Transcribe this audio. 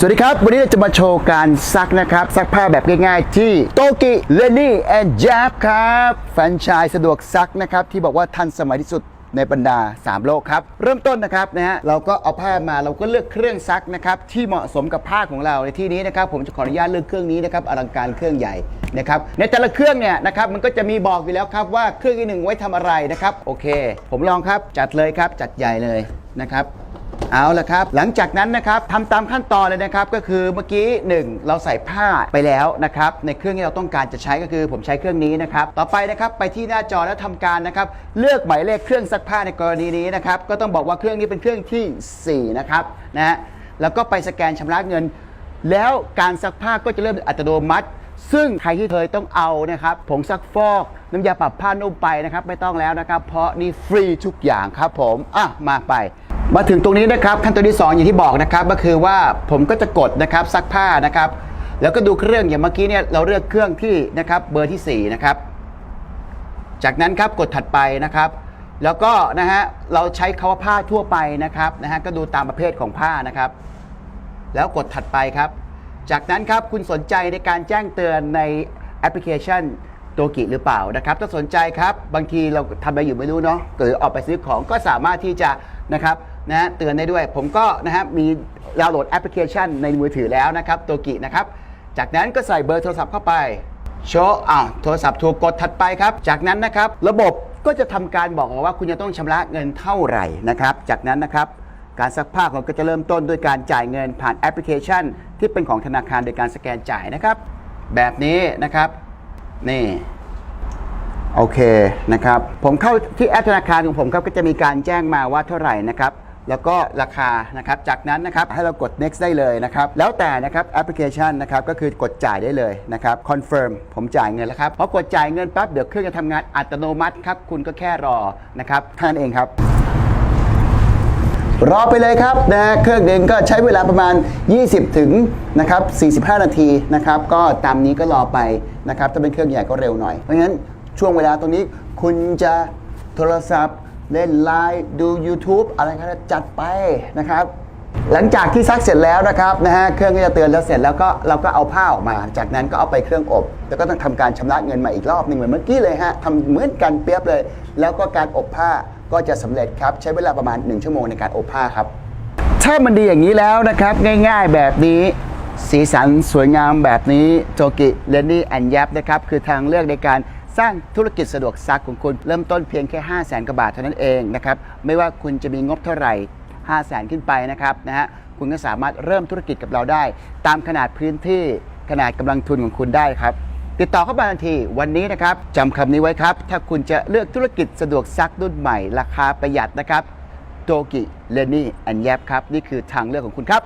สวัสดีครับ วันนี้เราจะมาโชว์การซักนะครับ ซักผ้าแบบง่ายๆ ที่โตกิเลนี่แอนด์ a บครับแฟนชส์สะดวกซักนะครับ ที่บอกว่าทันสมัยที่สุดในบรรดา 3 โลกครับ เริ่มต้นนะครับนะฮะเราก็เอาผ้ามาเราก็เลือกเครื่องซักนะครับที่เหมาะสมกับผ้าของเราในที่นี้นะครับผมจะขออนุญาตเลือกเครื่องนี้นะครับอลังการเครื่องใหญ่นะครับในแต่ละเครื่องเนี่ยนะครับมันก็จะมีบอกอยู่แล้วครับว่าเครื่องที่หนึ่งไว้ทำอะไรนะครับโอเค ผมลองครับจัดเลยครับจัดใหญ่เลยนะครับ เอาละครับ หลังจากนั้นนะครับทำตามขั้นตอนเลยนะครับ ก็คือเมื่อกี้ 1 เราใส่ผ้าไปแล้วนะครับ ในเครื่องที่เราต้องการจะใช้ก็คือผมใช้เครื่องนี้นะครับ ต่อไปนะครับไปที่หน้าจอแล้วทำการนะครับ เลือกหมายเลขเครื่องซักผ้าในกรณีนี้นะครับ ก็ต้องบอกว่าเครื่องนี้เป็นเครื่องที่ 4 นะครับนะฮะแล้วก็ไปสแกนชำระเงิน แล้วการซักผ้าก็จะเริ่มอัตโนมัติ ซึ่งใครที่เคยต้องเอานะครับผงซักฟอกน้ำยาปรับผ้านุ่มไปนะครับ ไม่ต้องแล้วนะครับ เพราะนี่ฟรีทุกอย่างครับผมอะมาไป มาถึงตรงนี้นะครับขั้นตอนที่ 2 อย่างที่บอกนะครับก็คือว่าผมก็จะกดนะครับซักผ้านะครับ แล้วก็ดูเครื่องอย่างเมื่อกี้เนี่ยเราเลือกเครื่องที่นะครับเบอร์ที่ 4 นะครับ จากนั้นครับกดถัดไปนะครับ แล้วก็นะฮะเราใช้คำว่าผ้าทั่วไปนะครับนะฮะก็ดูตามประเภทของผ้านะครับ แล้วกดถัดไปครับ จากนั้นครับคุณสนใจในการแจ้งเตือนในแอปพลิเคชันโตกิหรือเปล่านะครับ ถ้าสนใจครับบางทีเราทำอะไรอยู่ไม่รู้เนาะหรือออกไปซื้อของก็สามารถที่จะนะครับ นะฮะเตือนได้ด้วย ผมก็นะฮะมีดาวน์โหลดแอปพลิเคชันในมือถือแล้วนะครับโตกินะครับ จากนั้นก็ใส่เบอร์โทรศัพท์เข้าไปโชว์อ่าโทรศัพท์ถูกกดถัดไปครับ จากนั้นนะครับระบบก็จะทำการบอกว่าคุณจะต้องชำระเงินเท่าไหร่นะครับ จากนั้นนะครับการซักผ้าของก็จะเริ่มต้นด้วยการจ่ายเงินผ่านแอปพลิเคชัน ที่เป็นของธนาคารโดยการสแกนจ่ายนะครับ แบบนี้นะครับนี่โอเคนะครับผมเข้าที่แอปธนาคารของผมครับก็จะมีการแจ้งมาว่าเท่าไหร่นะครับ แล้วก็ราคานะครับจากนั้นนะครับให้เรากด next ได้เลยนะครับแล้วแต่นะครับแอปพลิเคชันนะครับก็คือกดจ่ายได้เลยนะครับ confirm ผมจ่ายเงินแล้วครับพอกดจ่ายเงินปั๊บเดี๋ยวเครื่องจะทำงานอัตโนมัติครับคุณก็แค่รอนะครับท่านเองครับรอไปเลยครับนะเครื่องหนึ่งก็ใช้เวลาประมาณ 20 ถึงนะครับ45 นาทีนะครับก็ตามนี้ก็รอไปนะครับถ้าเป็นเครื่องใหญ่ก็เร็วหน่อย เพราะฉะนั้นช่วงเวลาตรงนี้คุณจะโทรศัพท์ เล่นไลน์ดู YouTube อะไรก็จัดไปนะครับ หลังจากที่ซักเสร็จแล้วนะครับนะฮะเครื่องก็จะเตือนแล้วเสร็จแล้วก็เราก็เอาผ้าออกมา จากนั้นก็เอาไปเครื่องอบ แล้วก็ต้องทำการชำระเงินมาอีกรอบหนึ่งเหมือนเมื่อกี้เลยฮะทำเหมือนกันเปียบเลย แล้วก็การอบผ้าก็จะสำเร็จครับ ใช้เวลาประมาณ 1 ชั่วโมงในการอบผ้าครับ ถ้ามันดีอย่างนี้แล้วนะครับ ง่ายๆแบบนี้สีสันสวยงามแบบนี้โจกิเลนนี่แอนยับนะครับ คือทางเลือกในการ สร้างธุรกิจสะดวกซักของคุณ เริ่มต้นเพียงแค่ 5 0 0แสนกว่าบาทเท่านั้นเองนะครับไม่ว่าคุณจะมีงบเท่าไหร่ 5 0 0แสนขึ้นไปนะครับนะฮะคุณก็สามารถเริ่มธุรกิจกับเราได้ ตามขนาดพื้นที่ขนาดกำลังทุนของคุณได้ครับ ติดต่อเข้ามาทันทีวันนี้นะครับจำคำนี้ไว้ครับ ถ้าคุณจะเลือกธุรกิจสะดวกซักรุ่นใหม่ ราคาประหยัดนะครับโตกิเลนี่แอนแยบครับ นี่คือทางเลือกของคุณครับ